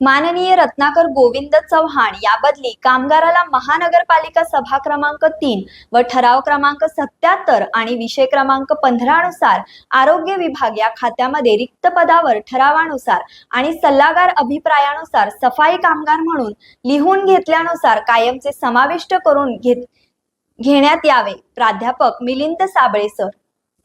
माननीय रत्नाकर गोविंद चव्हाण या बदली कामगाराला महानगरपालिका सभा क्रमांक तीन व ठराव क्रमांक सत्याहत्तर आणि विषय क्रमांक पंधरा नुसार आरोग्य विभाग या खात्यामध्ये रिक्त पदावर ठरावानुसार आणि सल्लागार अभिप्रायानुसार सफाई कामगार म्हणून लिहून घेतल्यानुसार कायमचे समाविष्ट करून घेत घेण्यात यावे. प्राध्यापक मिलिंद साबळे सर.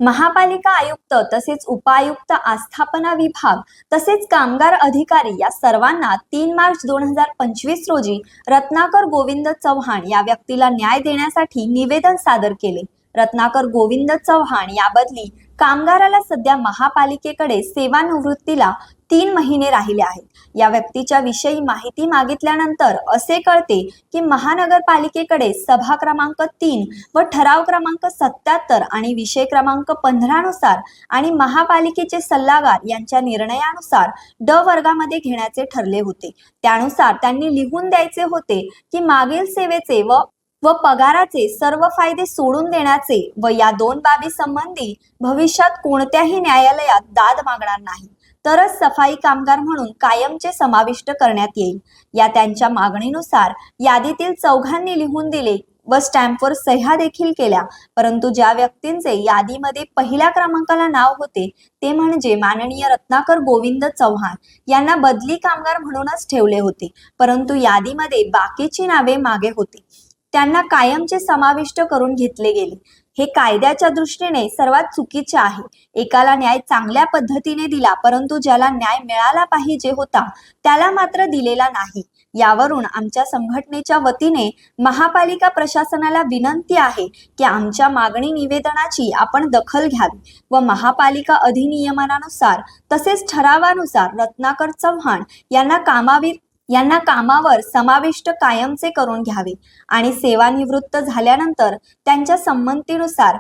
महापालिका आयुक्त तसेच उपायुक्त आस्थापना विभाग तसेच कामगार अधिकारी या सर्वांना तीन मार्च दोन हजार पंचवीस रोजी रत्नाकर गोविंद चव्हाण या व्यक्तीला न्याय देण्यासाठी निवेदन सादर केले. रत्नाकर गोविंद चव्हाण याबदली कामगाराला सध्या महापालिकेकडे सेवानिवृत्तीला तीन महिने राहिले आहेत. या व्यक्तीच्या विषयी माहिती मागितल्यानंतर असे कळते की महानगरपालिकेकडे सभा क्रमांक तीन व ठराव क्रमांक सत्याहत्तर आणि विषय क्रमांक पंधरा नुसार आणि महापालिकेचे सल्लागार यांच्या निर्णयानुसार ड वर्गामध्ये घेण्याचे ठरले होते. त्यानुसार त्यांनी लिहून द्यायचे होते की मागील सेवेचे व व पगाराचे सर्व फायदे सोडून देण्याचे व या दोन बाबी संबंधी भविष्यात कोणत्याही न्यायालयात दाद मागणार नाही. तरच सफाई कामगार म्हणून कायमचे समाविष्ट करण्यात येईल. या त्यांच्या मागणीनुसार यादीतील चौघांनी लिहून दिले व स्टॅम्पवर सह्या देखील केल्या. परंतु ज्या व्यक्तींचे यादीमध्ये पहिल्या क्रमांकाला नाव होते ते म्हणजे माननीय रत्नाकर गोविंद चव्हाण. यांना बदली कामगार म्हणूनच ठेवले होते. परंतु यादीमध्ये बाकीची नावे मागे होती. त्यांना कायमचे समाविष्ट करून घेतले गेले. हे कायद्याच्या दृष्टीने सर्वात चुकीचे आहे. एकाला न्याय चांगल्या पद्धतीने दिला परंतु ज्याला न्याय मिळाला पाहिजे होता त्याला मात्र दिलेला नाही. यावरून आमच्या संघटनेच्या वतीने महापालिका प्रशासनाला विनंती आहे की आमच्या मागणी निवेदनाची आपण दखल घ्यावी व महापालिका अधिनियमानुसार तसेच ठरावानुसार रत्नाकर चव्हाण यांना कामावीर यांना कामावर समाविष्ट कायमचे करून घ्यावे. आणि सेवानिवृत्त झाल्यानंतर त्यांच्या संमतीनुसार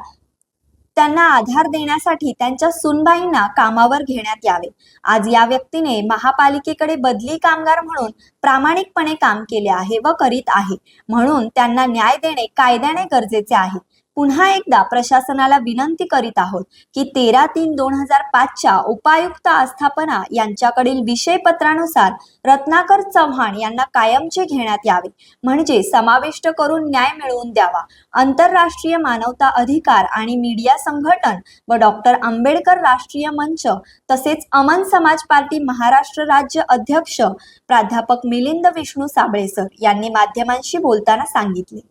त्यांना आधार देण्यासाठी त्यांच्या सुनबाईंना कामावर घेण्यात यावे. आज या व्यक्तीने महापालिकेकडे बदली कामगार म्हणून प्रामाणिकपणे काम केले आहे व करीत आहे. म्हणून त्यांना न्याय देणे कायद्याने गरजेचे आहे. पुन्हा एकदा प्रशासनाला विनंती करीत आहोत की तेरा तीन दोन हजार पाचच्या उपायुक्त आस्थापना यांच्याकडील विषयपत्रानुसार रत्नाकर चव्हाण यांना कायमचे घेण्यात यावे. म्हणजे समाविष्ट करून न्याय मिळवून द्यावा. आंतरराष्ट्रीय मानवता अधिकार आणि मीडिया संघटन व डॉक्टर आंबेडकर राष्ट्रीय मंच तसेच अमन समाज पार्टी महाराष्ट्र राज्य अध्यक्ष प्राध्यापक मिलिंद विष्णू साबळेसर यांनी माध्यमांशी बोलताना सांगितले.